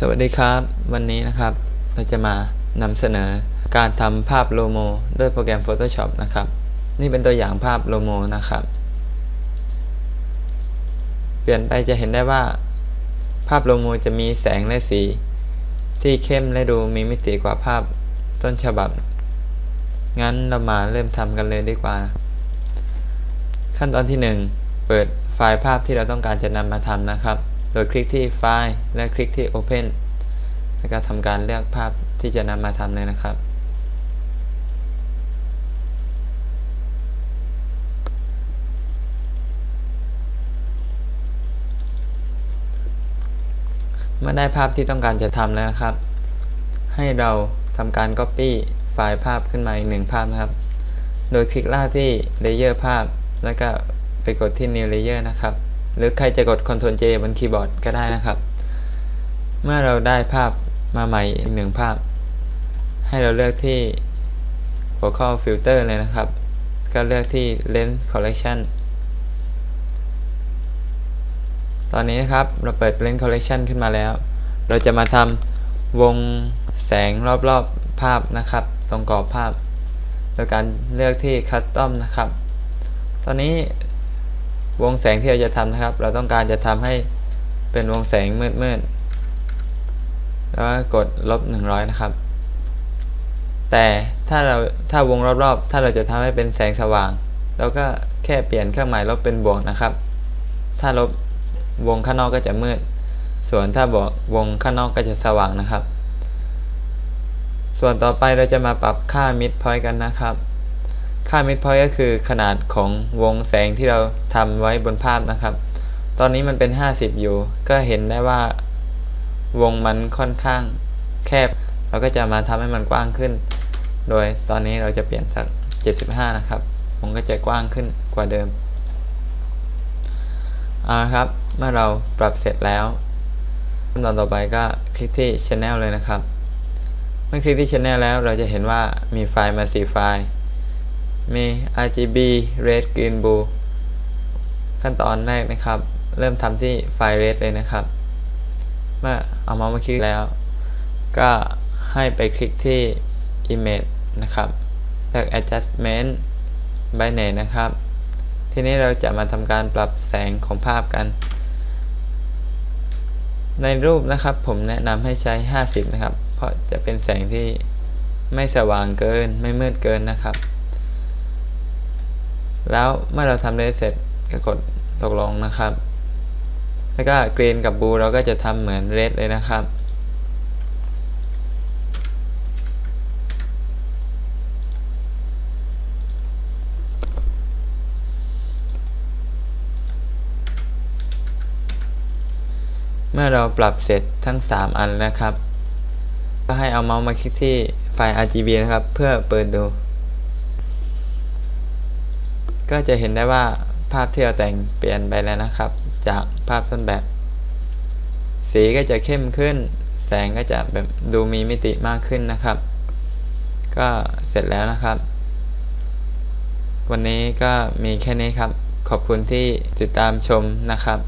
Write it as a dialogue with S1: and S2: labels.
S1: สวัสดีครับ วันนี้นะครับเราจะมานำเสนอการทำภาพโลโมด้วยโปรแกรม Photoshop นะครับ นี่เป็นตัวอย่างภาพโลโมนะครับ เปลี่ยนไปจะเห็นได้ว่า ภาพโลโมจะมีแสงและสี ที่เข้มและดูมีมิติกว่าภาพต้นฉบับ งั้นเรามาเริ่มทำกันเลยดีกว่า ขั้นตอนที่ 1 เปิดไฟล์ภาพที่เราต้องการจะนำมาทำนะครับ ดยคลิกที่ไฟล์และคลิกที่ Open แล้วก็ทำการเลือกภาพที่จะนำมาทำเลยนะครับ เมื่อได้ภาพที่ต้องการจะทำแล้วนะครับ ให้เราทำการ Copy ไฟล์ภาพขึ้นมาอีกหนึ่งภาพนะครับ โดยคลิกล่าที่ Layer ภาพ แล้วก็ไปกดที่ New Layer นะครับ หรือใครจะกด Ctrl J บนคีย์บอร์ดก็ได้นะครับ เมื่อเราได้ภาพมาใหม่อีกหนึ่งภาพ ให้เราเลือกที่ Focal Filter เลยนะครับ ก็เลือกที่ Lens Correction ตอนนี้นะครับเราเปิด Lens Correction ขึ้นมาแล้ว เราจะมาทำวงแสงรอบๆภาพนะครับ ตรงกรอบภาพ โดยการเลือกที่ Custom นะครับ ตอนนี้ วงแสงที่เราจะทำนะครับ เราต้องการจะทำให้เป็นวงแสงมืดๆแล้วกดลบ 100 นะครับ แต่ถ้าเราถ้าวงรอบๆ ถ้าเราจะทำให้เป็นแสงสว่างเราก็แค่เปลี่ยนเครื่องหมายลบเป็นบวกนะครับ ถ้าลบวงข้างนอกก็จะมืด ส่วนถ้าบวกวงข้างนอกก็จะสว่างนะครับ ส่วนต่อไปเราจะมาปรับค่า mid point กันนะครับ ค่า mid point ก็คือขนาดของวงแสงที่เราทำไว้บนภาพนะครับ ตอนนี้มันเป็น 50 อยู่ ก็เห็นได้ว่าวงมันค่อนข้างแคบ เราก็จะมาทำให้มันกว้างขึ้น โดยตอนนี้เราจะเปลี่ยนสัก 75 นะครับ วงก็จะกว้างขึ้นกว่าเดิมเอาครับ เมื่อเราปรับเสร็จแล้วขั้นตอนต่อไปก็คลิกที่ Channel เลยนะครับ เมื่อคลิกที่ Channel แล้วเราจะเห็นว่ามีไฟล์มา 4 ไฟล์ มี RGB Red Green Blue ขั้นตอนแรกนะครับ เริ่มทำที่ไฟล์ Red เลยนะครับ เมื่อเอามามาคลิกแล้ว ก็ให้ไปคลิกที่ Image นะครับเลือก Adjustment Brightness นะครับ ทีนี้เราจะมาทำการปรับแสงของภาพกัน ในรูปนะครับผมแนะนำให้ใช้ 50 นะครับ เพราะจะเป็นแสงที่ไม่สว่างเกินไม่มืดเกินนะครับ แล้วเมื่อเราทำได้เสร็จก็กดตกลงนะครับ แล้วก็กรีนกับบูเราก็จะทำเหมือนเรดเลยนะครับ เมื่อเราปรับเสร็จทั้ง 3 อันนะครับ ก็ให้เอาเมาส์มาคลิกที่ไฟล์ RGB นะครับ เพื่อเปิดดู ก็จะเห็นได้ว่าภาพที่เราแต่งเปลี่ยนไปแล้วนะครับ จากภาพต้นแบบ สีก็จะเข้มขึ้น แสงก็จะแบบดูมีมิติมากขึ้นนะครับ ก็เสร็จแล้วนะครับ วันนี้ก็มีแค่นี้ครับ ขอบคุณที่ติดตามชมนะครับ